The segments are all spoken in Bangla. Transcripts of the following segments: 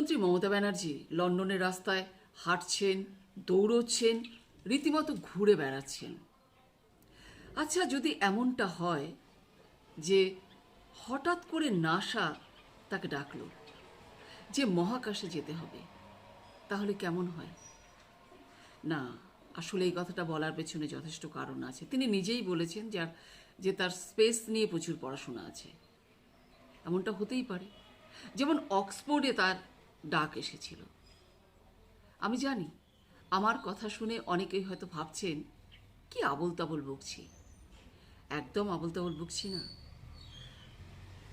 মুখ্যমন্ত্রী মমতা ব্যানার্জি লন্ডনের রাস্তায় হাঁটছেন, দৌড়চ্ছেন, রীতিমতো ঘুরে বেড়াচ্ছেন। আচ্ছা যদি এমনটা হয় যে হঠাৎ করে নাসা তাকে ডাকলো যে মহাকাশে যেতে হবে, তাহলে কেমন হয়? না, আসলে এই কথাটা বলার পেছনে যথেষ্ট কারণ আছে। তিনি নিজেই বলেছেন যার যে তার স্পেস নিয়ে প্রচুর পড়াশোনা আছে। এমনটা হতেই পারে। যেমন অক্সফোর্ডে তার ডাক এসেছিল। আমি জানি, আমার কথা শুনে অনেকেই হয়তো ভাবছেন, কি আবল তাবল বকছি? একদম আবল তাবল বকছি না।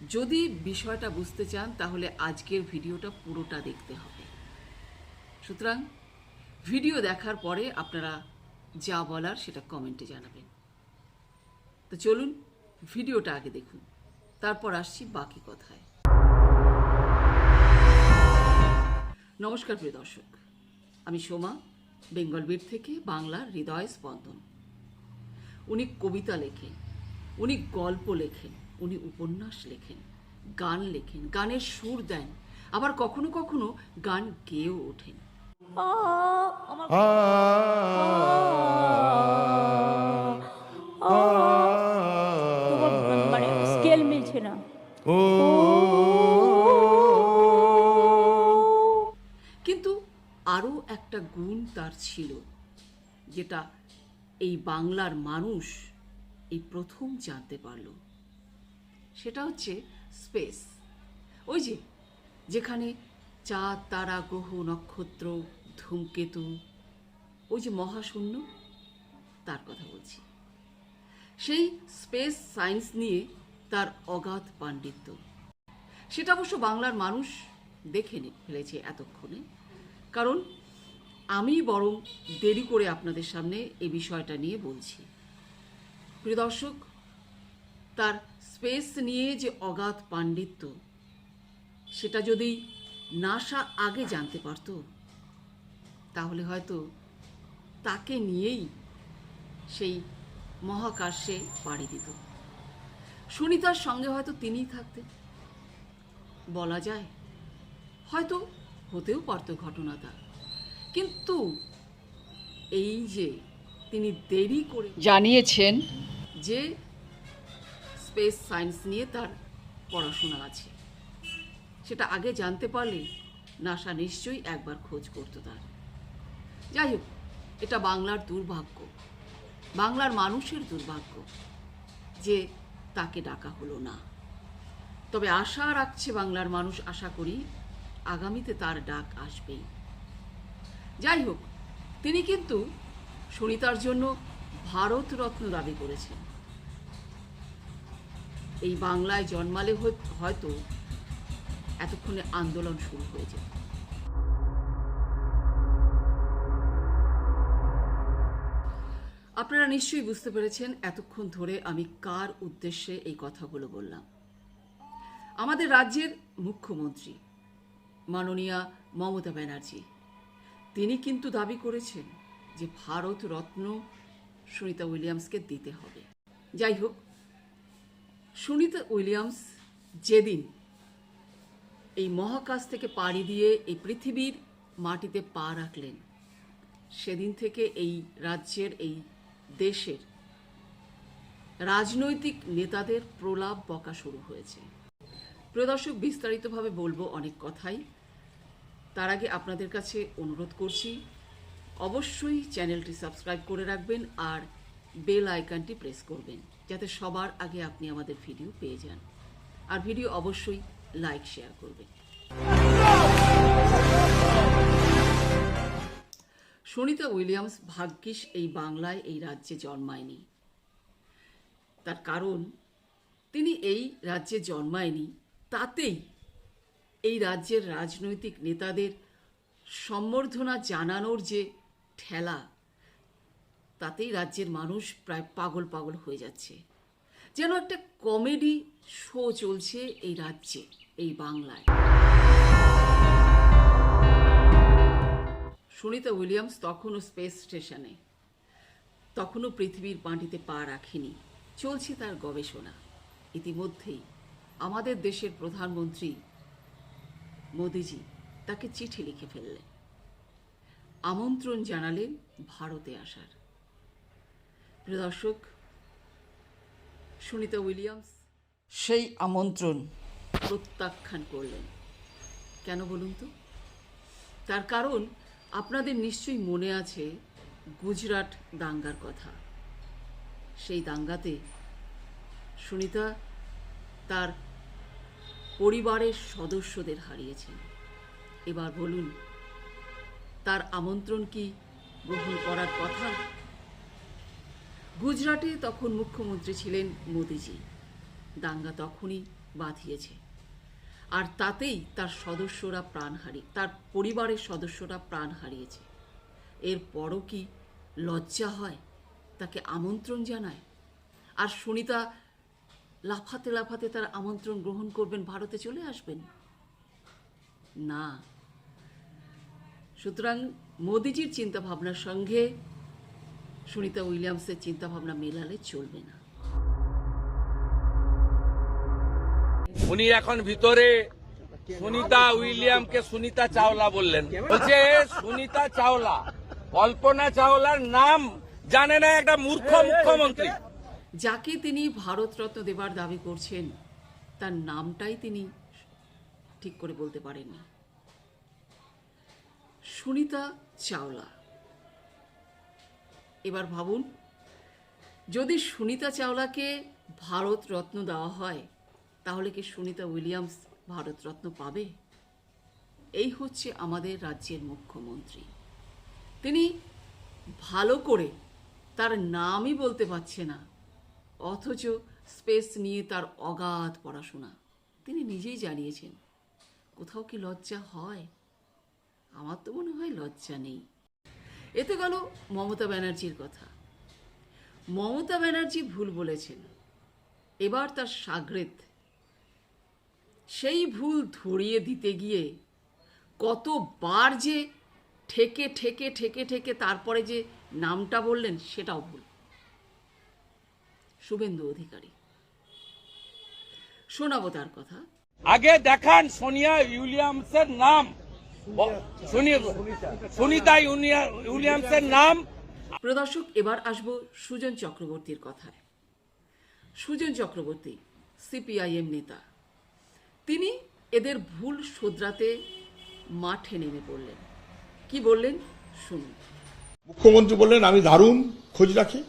যদি বিষয়টা বুঝতে চান, তাহলে আজকের ভিডিওটা পুরোটা দেখতে হবে। সুতরাং, ভিডিও দেখার পরে আপনারা যা বলার সেটা কমেন্টে জানাবেন। তো চলুন, ভিডিওটা আগে দেখুন। তারপর আসছি বাকি কথায়। নমস্কার প্রিয় দর্শক। আমি সোমা বেঙ্গল বীর থেকে বাংলার হৃদয় স্পন্দন। উনি কবিতা লেখেন উনি গল্প লেখেন উনি উপন্যাস লেখেন গান লেখেন গানের সুর দেন আবার কখনো কখনো গান গেয়েও ওঠেন। তার ছিল, যেটা এই বাংলার মানুষ এই প্রথম জানতে পারল। সেটা হচ্ছে স্পেস। ওই যে, যেখানে চাঁদ, তারা, গ্রহ, নক্ষত্র, ধূমকেতু, ওই যে মহাশূন্য, তার কথা বলছি। সেই স্পেস সায়েন্স নিয়ে তার অগাধ পাণ্ডিত্য। সেটা অবশ্য বাংলার মানুষ দেখে ফেলেছে এতক্ষণে। কারণ আমি বরং দেরি করে আপনাদের সামনে এই বিষয়টা নিয়ে বলছি। প্রিয় দর্শক, তার স্পেস নিয়ে যে অগাধ পাণ্ডিত্য, সেটা যদি নাসা আগে জানতে পারতো, তাহলে হয়তো তাকে নিয়েই সেই মহাকাশে পাড়ি দিত। সুনিতার সঙ্গে হয়তো তিনিই থাকতেন। বলা যায়, হয়তো হতেও পারত ঘটনাটা। কিন্তু এই যে তিনি দেরি করে জানিয়েছেন যে স্পেস সায়েন্স নিয়ে তার পড়াশোনা আছে। সেটা আগে জানতে পারলে নাসা নিশ্চয়ই একবার খোঁজ করতো তার। যাই হোক এটা বাংলার দুর্ভাগ্য বাংলার মানুষের দুর্ভাগ্য যে তাকে ডাকা হলো না। তবে আশা রাখছে বাংলার মানুষ আশা করি আগামীতে তার ডাক আসবেই। যাই হোক তিনি কিন্তু সুনিতার জন্য ভারতরত্ন দাবি করেছেন। এই বাংলায় জন্মালে হয়ত- এতক্ষণে আন্দোলন শুরু হয়ে যেত। আপনারা নিশ্চয়ই বুঝতে পেরেছেন এতক্ষণ ধরে আমি কার উদ্দেশ্যে এই কথাগুলো বললাম। আমাদের রাজ্যের মুখ্যমন্ত্রী মাননীয়া মমতা ব্যানার্জি। তিনি কিন্তু দাবি করেছেন যে ভারত রত্ন সুনিতা উইলিয়ামসকে দিতে হবে। যাই হোক, সুনিতা উইলিয়ামস যেদিন এই মহাকাশ থেকে পাড়ি দিয়ে এই পৃথিবীর মাটিতে পা রাখলেন, সেদিন থেকে এই রাজ্যের, এই দেশের রাজনৈতিক নেতাদের প্রলাপ বকা শুরু হয়েছে। প্রিয় দর্শক, বিস্তারিতভাবে বলব অনেক কথাই। তার আগে আপনাদের কাছে অনুরোধ করছি, অবশ্যই চ্যানেলটি সাবস্ক্রাইব করে রাখবেন আর বেল আইকনটি প্রেস করবেন, যাতে সবার আগে আপনি আমাদের ভিডিও পেয়ে যান। আর ভিডিও অবশ্যই লাইক, শেয়ার করবেন। সুনিতা উইলিয়ামস ভাগ্যিস এই বাংলায় এই রাজ্যে জন্মায়নি। তার কারণ, তিনি এই রাজ্যে জন্মায়নি তাতেই এই রাজ্যের রাজনৈতিক নেতাদের সম্বর্ধনা জানানোর যে ঠেলা, তাতেই রাজ্যের মানুষ প্রায় পাগল পাগল হয়ে যাচ্ছে। যেন একটা কমেডি শো চলছে এই রাজ্যে, এই বাংলায়। সুনিতা উইলিয়ামস তখনও স্পেস স্টেশনে, তখনও পৃথিবীর মাটিতে পা রাখেনি। চলছে তার গবেষণা। ইতিমধ্যেই আমাদের দেশের প্রধানমন্ত্রী মোদিজি তাকে চিঠি লিখে ফেললেন। আমন্ত্রণ জানালেন ভারতে আসার। প্রিয় দর্শক সুনিতা উইলিয়ামস সেই আমন্ত্রণ। প্রত্যাখ্যান করলেন। কেন বলুন তো? তার কারণ আপনাদের নিশ্চয়ই মনে আছে গুজরাট দাঙ্গার কথা। সেই দাঙ্গাতে সুনিতা তার পরিবারের সদস্যদের হারিয়েছেন। এবার বলুন, তার আমন্ত্রণ কি গ্রহণ করার কথা? গুজরাটে তখন মুখ্যমন্ত্রী ছিলেন মোদিজি। দাঙ্গা তখনই বাঁধিয়েছে। আর তাতেই তার সদস্যরা প্রাণ হারিয়ে তার পরিবারের সদস্যরা প্রাণ হারিয়েছে। এরপরও কি লজ্জা হয়? তাকে আমন্ত্রণ জানায়? আর সুনিতা লাফাতে লাফাতে তার আমন্ত্রণ গ্রহণ করবেন, ভারতে চলে আসবেন। না। সুতরাং মোদিজির চিন্তাভাবনার সঙ্গে সুনিতা উইলিয়ামসের চিন্তাভাবনা মেলালে চলবে না। উনি এখন ভিতরে সুনিতা উইলিয়ামকে সুনিতা চাওলা বললেন। বলছে সুনিতা চাওলা, কল্পনা চাওলার নাম জানে না একটা মূর্খ মুখ্যমন্ত্রী। যাকে তিনি ভারতরত্ন দেবার দাবি করছেন, তার নামটাই তিনি ঠিক করে বলতে পারেননি। সুনিতা চাওলা। এবার ভাবুন, যদি সুনিতা চাওলাকে ভারত রত্ন দেওয়া হয়, তাহলে কি সুনিতা উইলিয়ামস ভারতরত্ন পাবে? এই হচ্ছে আমাদের রাজ্যের মুখ্যমন্ত্রী। তিনি ভালো করে তার নামই বলতে পারছে না। অথচ স্পেস নিয়ে তার অগাধ পড়াশোনা। তিনি নিজেই জানিয়েছেন, কোথাও কি লজ্জা হয়? আমার তো মনে হয় লজ্জা নেই। এতে গেল মমতা ব্যানার্জির কথা। মমতা ব্যানার্জি ভুল বলেছেন। এবার তার সাগরেদ সেই ভুল ধরিয়ে দিতে গিয়ে কতবার যে ঠেকে ঠেকে ঠেকে ঠেকে তারপরে যে নামটা বললেন সেটাও ভুল। শুভেন্দু অধিকারী। শোনাবো তার কথা। আগে দেখান সোনিয়া উইলিয়ামসের নাম। সুনিতা উইলিয়ামসের নাম। প্রদর্শক এবার আসব সুজন চক্রবর্তীর কথায়। সুজন চক্রবর্তী সিপিআইএম নেতা। তিনি এদের ভুল শোধরাতে মাঠে নেমে পড়লেন। কি বললেন? শুনুন। মুখ্যমন্ত্রী বললেন আমি দারুণ খোঁজ রাখি।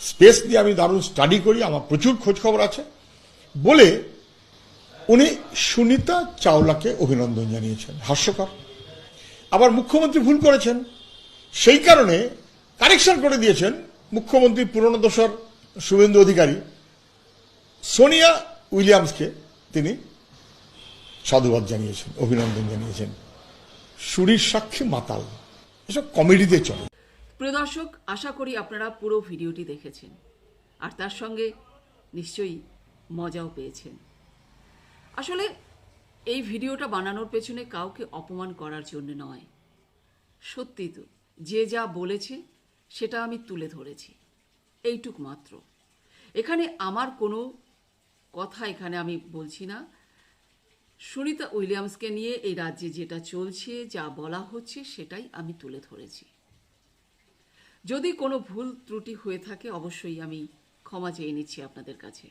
স্পেস দিয়ে আমি দারুণ স্টাডি করি, আমার প্রচুর খোঁজ খবর আছে, বলে উনি সুনিতা চাওলাকে অভিনন্দন জানিয়েছেন। হাস্যকর। আবার মুখ্যমন্ত্রী ভুল করেছেন। সেই কারণে কারেকশন করে দিয়েছেন মুখ্যমন্ত্রী পুরনো দোসর শুভেন্দু অধিকারী, সোনিয়া উইলিয়ামসকে তিনি সাধুবাদ জানিয়েছেন, অভিনন্দন জানিয়েছেন। সুরির সাক্ষী মাতাল। এসব কমেডিতে চলে। প্রিয় দর্শক, আশা করি আপনারা পুরো ভিডিওটি দেখেছেন। আর তার সঙ্গে নিশ্চয়ই মজাও পেয়েছেন। আসলে এই ভিডিওটা বানানোর পেছনে কাউকে অপমান করার জন্য নয়। সত্যি তো, যে যা বলেছে, সেটা আমি তুলে ধরেছি। এইটুক মাত্র। এখানে আমার কোনো কথা এখানে আমি বলছি না। সুনিতা উইলিয়ামসকে নিয়ে এই রাজ্যে যেটা চলছে, যা বলা হচ্ছে, সেটাই আমি তুলে ধরেছি। যদি কোনো ভুল ত্রুটি হয়ে থাকে, অবশ্যই আমি ক্ষমা চেয়ে নিচ্ছি আপনাদের কাছে।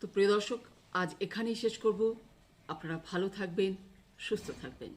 তো প্রিয় দর্শক, আজ এখানেই শেষ করব। আপনারা ভালো থাকবেন, সুস্থ থাকবেন।